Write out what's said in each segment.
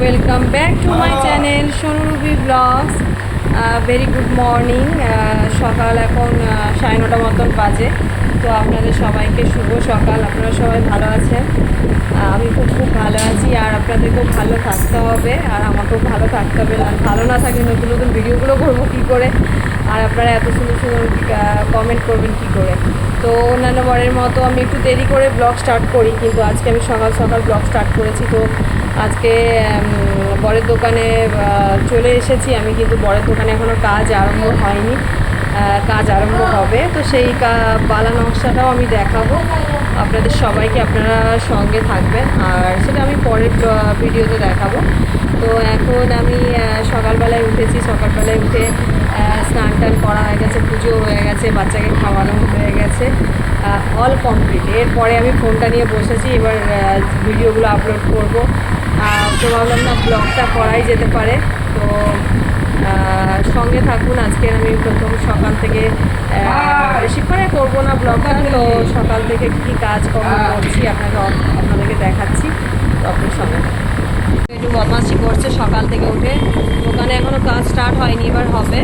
Welcome back to my channel Sonurubi blogs very good morning সকাল এখন সাড়ে নটা মতন বাজে। তো আপনাদের সবাইকে শুভ সকাল। আপনারা সবাই ভালো আছেন? আমি খুব খুব ভালো আছি আর আপনাদেরকেও ভালো থাকতে হবে। আর আমাকেও ভালো থাকতে হবে। আর ভালো না থাকলে নতুন নতুন ভিডিওগুলো করব কী করে? আর আপনারা এত সুন্দর সুন্দর কমেন্ট করবেন কী করে? তো অন্যান্য বারের মতো আমি একটু দেরি করে ব্লগ স্টার্ট করি, কিন্তু আজকে আমি সকাল সকাল ব্লগ স্টার্ট করেছি। তো আজকে বরের দোকানে চলে এসেছি আমি, কিন্তু বরের দোকানে এখনও কাজ আরম্ভ হয়নি। কাজ আরম্ভ হবে। তো সেই বালা নকশাটাও আমি দেখাবো। আপনাদের সবাইকে আপনারা সঙ্গে থাকবেন। আর সেটা আমি পরের ভিডিওতে দেখাবো। তো এখন আমি সকালবেলায় উঠেছি। সকালবেলায় উঠে স্নান টান করা হয়ে গেছে, পুজো হয়ে গেছে, বাচ্চাকে খাওয়ানো হয়ে গেছে। অল কমপ্লিট এরপরে আমি ফোনটা নিয়ে বসেছি। এবার ভিডিওগুলো আপলোড করব। তো ভাবলাম না ব্লগটা করাই যেতে পারে। তো সঙ্গে থাকুন আজকে আমি প্রথম সকাল থেকে বেশিক্ষণে করব না ব্লগটা তো সকাল থেকে কী কাজকর্ম করছি আপনাকে আপনাদেরকে দেখাচ্ছি। তো আপনার সঙ্গে। একটু বদমাসি করছে সকাল থেকে উঠে। দোকানে এখনও কাজ স্টার্ট হয়নি এবার হবে।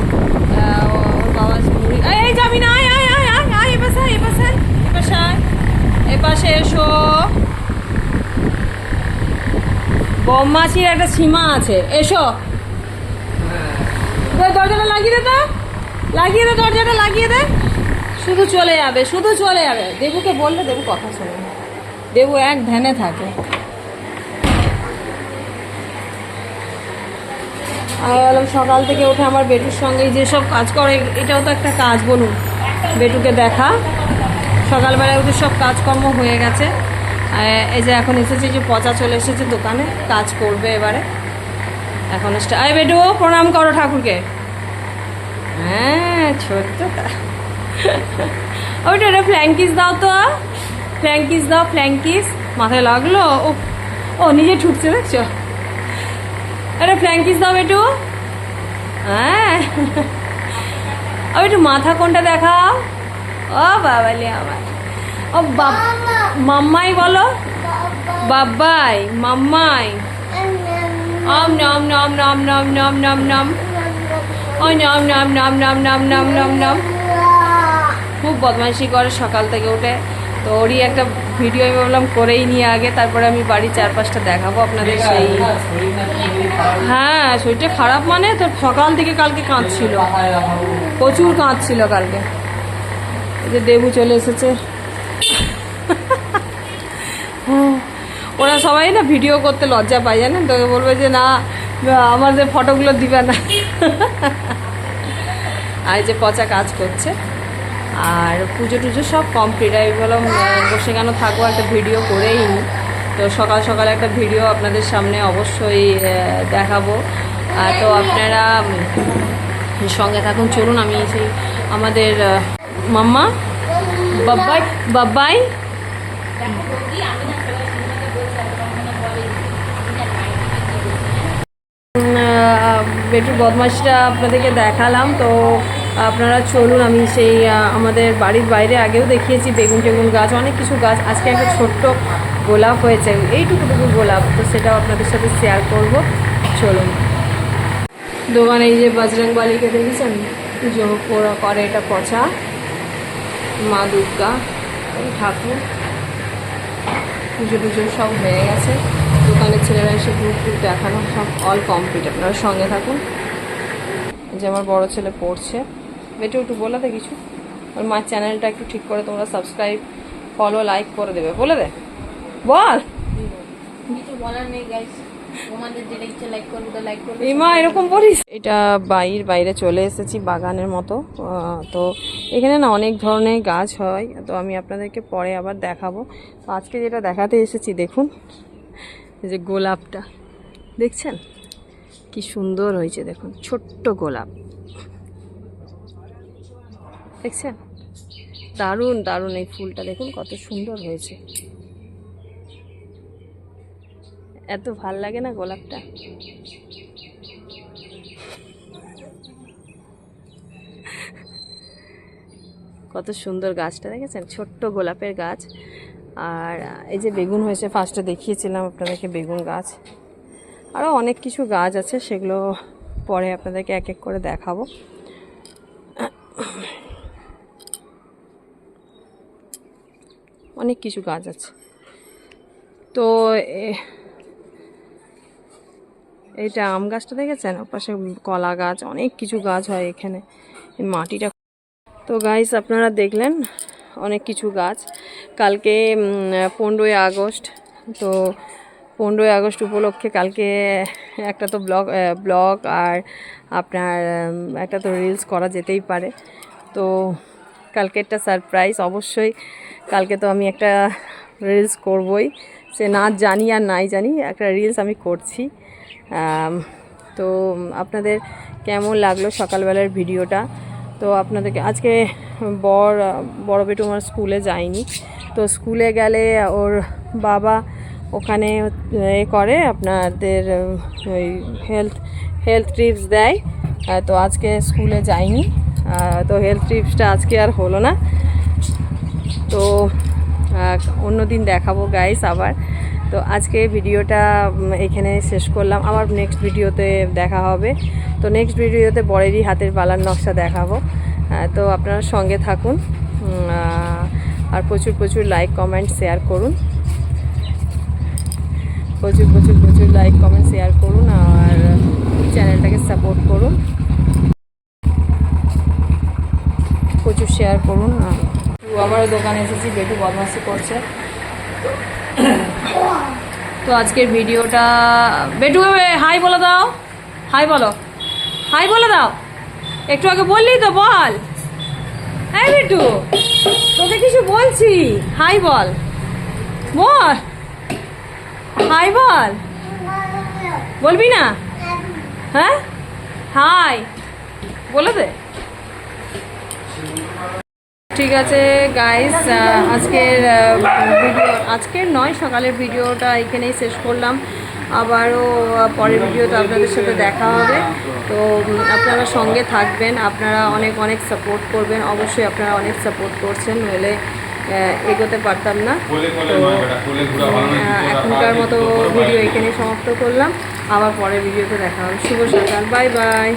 এই, যাবি না আয় আয় আয় আয় আয়। এপাশে এসো। বদমাসির একটা সীমা আছে। এসো। দরজাটা লাগিয়ে দে তো। লাগিয়ে দে, দরজাটা লাগিয়ে দে। শুধু চলে যাবে, শুধু চলে যাবে। দেবুকে বললে দেবু কথা শোনে। দেবু এক ধ্যানে থাকে। আমি বললাম সকাল থেকে উঠে আমার বেটুর সঙ্গে যেসব কাজ করে, এটাও তো একটা কাজ বলুন। বেটুকে দেখা। সকালবেলায় উঠে সব কাজকর্ম হয়ে গেছে। এই যে এখন এসেছে যে পচা চলে এসেছে দোকানে, কাজ করবে এবারে। এখন আয় বেটু প্রণাম করো ঠাকুরকে। হ্যাঁ ছোট্ট ওইটা ওটা ফ্ল্যাঙ্কিস দাও তো ফ্ল্যাঙ্কিস দাও ফ্ল্যাঙ্কিস মাথায় লাগল? ও ও, নিজে ঠুকছে, দেখছ? আরে ফ্র্যাঙ্কিস দাও একটু হ্যাঁ। ও, একটু মাথা কোনটা দেখাও? ও, বাবালি আমার। ও মাম্মাই বলো বাবাই মাম্মাই অম নম নম নম নম নম নম নম ও নম নম নম নম নম নম নম নম খুব বদমাইশি করে সকাল থেকে উঠে তো ওরই একটা ভিডিও আমি ভাবলাম করেই নিয়ে আগে তারপরে আমি বাড়ির চারপাশটা দেখাবো আপনাদের সেই হ্যাঁ শরীরটা খারাপ মানে তো সকাল থেকে কালকে কাঁদছিল প্রচুর কাঁদছিল কালকে এই যে দেবু চলে এসেছে হ্যাঁ, ওরা সবাই না ভিডিও করতে লজ্জা পায়, জানেন তোকে বলবে যে, না আমাদের ফটোগুলো দিবে না। আর যে পচা কাজ করছে। আর পুজো টুজো সব কমপ্লিট আমি বললাম বসে কেন থাকব? একটা ভিডিও করেই তো সকাল সকাল একটা ভিডিও আপনাদের সামনে অবশ্যই দেখাবো। তো আপনারা সঙ্গে থাকুন। চলুন, আমি সেই আমাদের মাম্মা, বাব্বাই বাব্বাই। বেটুর বদমাসটা আপনাদেরকে দেখালাম। তো আপনারা চলুন, আমি সেই আমাদের বাড়ির বাইরে আগেও দেখিয়েছি বেগুন টেগুন গাছ, অনেক কিছু গাছ। আজকে একটা ছোট্ট গোলাপ হয়েছে, এইটুকুটুকু গোলাপ, তো সেটাও আপনাদের সাথে শেয়ার করব। চলুন। দোকানে এই যে বজরং বালিকে দেখেছেন? পুজো করা করে, এটা পচা। মা দুর্গা, ঠাকুর। পুজো টুজো সব হয়ে গেছে। দোকানের ছেলেরা এসে গ্রুপ টুপ দেখানো সব অল কমপ্লিট আপনারা সঙ্গে থাকুন। যে আমার বড় ছেলে পড়ছে। বেটু একটু বলে দে কিছু। ওর মার চ্যানেলটা একটু ঠিক করে তোমরা সাবস্ক্রাইব ফলো লাইক করে দেবে। বলে দে। বল। ইমা এরকম বলিস? এটা বাইর বাইরে চলে এসেছি বাগানের মতো। তো এখানে না অনেক ধরনের গাছ হয়। তো আমি আপনাদেরকে পরে আবার দেখাবো। তো আজকে যেটা দেখাতে এসেছি দেখুন। যে গোলাপটা, দেখছেন? কি সুন্দর হয়েছে, দেখুন, ছোট্ট গোলাপ। দেখছেন? দারুণ দারুণ এই ফুলটা, দেখুন, কত সুন্দর হয়েছে। এত ভালো লাগে না গোলাপটা? কত সুন্দর গাছটা, দেখেছেন? ছোট্ট গোলাপের গাছ। আর এই যে বেগুন হয়েছে ফার্স্টে দেখিয়েছিলাম আপনাদেরকে বেগুন গাছ। আরও অনেক কিছু গাছ আছে, সেগুলো পরে আপনাদেরকে এক এক করে দেখাবো। অনেক কিছু গাছ আছে। তো এইটা আম গাছটা দেখেছেন? ওপাশে কলা গাছ, অনেক কিছু গাছ হয় এখানে। মাটিটা তো গাইস আপনারা দেখলেন অনেক কিছু গাছ। কালকে পনেরোই আগস্ট, তো পনেরোই আগস্ট উপলক্ষে কালকে একটা তো ব্লগ ব্লগ আর আপনার একটা তো রিলস করা যেতেই পারে। তো কালকে একটা সারপ্রাইজ অবশ্যই। কালকে তো আমি একটা রিলস করবই। সে না জানি আর নাই জানি, একটা রিলস আমি করছি। তো আপনাদের কেমন লাগল সকালবেলার ভিডিওটা তো আপনাদেরকে আজকে বর, বড় বেটু আমার স্কুলে যায়নি। তো স্কুলে গেলে ওর বাবা ওখানে, এ করে আপনাদের, ওই হেলথ হেলথ ট্রিপস দেয়। তো আজকে স্কুলে যায়নি। তো হেলথ ট্রিপসটা আজকে আর হলো না। তো অন্য দিন দেখাবো গাইস আবার। তো আজকে ভিডিওটা এখানে শেষ করলাম। আবার নেক্সট ভিডিওতে দেখা হবে। তো নেক্সট ভিডিওতে বরেরই হাতের পালার নকশা দেখাবো। তো আপনারা সঙ্গে থাকুন। আর প্রচুর প্রচুর লাইক কমেন্ট শেয়ার করুন। প্রচুর প্রচুর প্রচুর লাইক কমেন্ট শেয়ার করুন। আর চ্যানেলটাকে সাপোর্ট করুন। প্রচুর শেয়ার করুন। আমারও দোকানে এসেছি, বেটু বদমাসি করছে। তো আজকের ভিডিওটা বেটু হাই বলে দাও। হাই বলো। হাই বলে দাও। একটু আগে বললি তো বল। হ্যাঁ বেটু, তোকে কিছু বলছি। হাই বল। বল। হাই বল। বলবি না? হ্যাঁ? হাই। বলে দে। ঠিক আছে গাইস আজকের ভিডিও আজকের নয় সকালের ভিডিওটা এখানেই শেষ করলাম। আবারও পরের ভিডিওতে আপনাদের সাথে দেখা হবে। তো আপনারা সঙ্গে থাকবেন আপনারা অনেক অনেক সাপোর্ট করবেন। অবশ্যই আপনারা অনেক সাপোর্ট করছেন নইলে এগোতে পারতাম না। তো এখনকার মতো ভিডিও। এখানেই সমাপ্ত করলাম। আবার পরের ভিডিওতে দেখা হবে। শুভ সকাল বাই বাই